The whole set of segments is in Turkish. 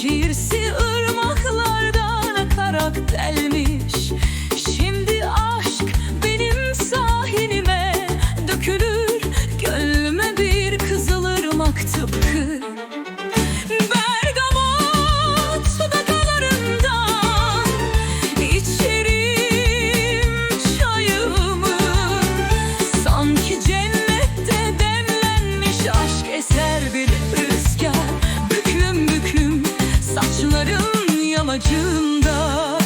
Şiirsi ırmaklardan akarak tel mi amacımda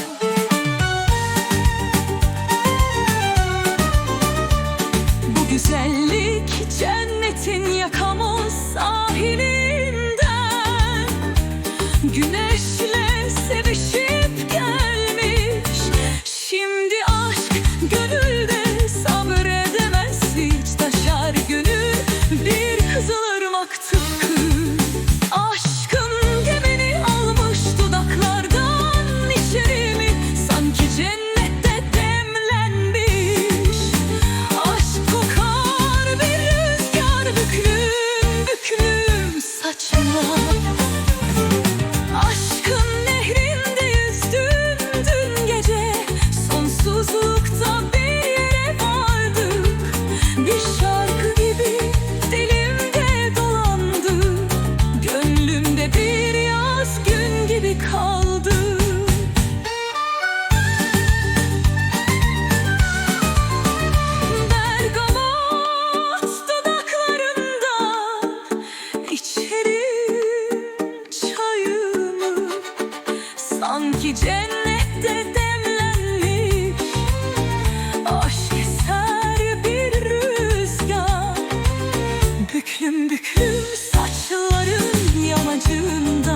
Bu güzellik cennetin yakamoz sahilimden Güneş yolculukta bir yere vardık. Bir şarkı gibi dilimde dolandı Gönlümde bir yaz gün gibi kaldı. Bergamot dudaklarında İçerim çayımı. Sanki cennette Aşk bir rüzgar. Büklüm büklüm saçların yamacında.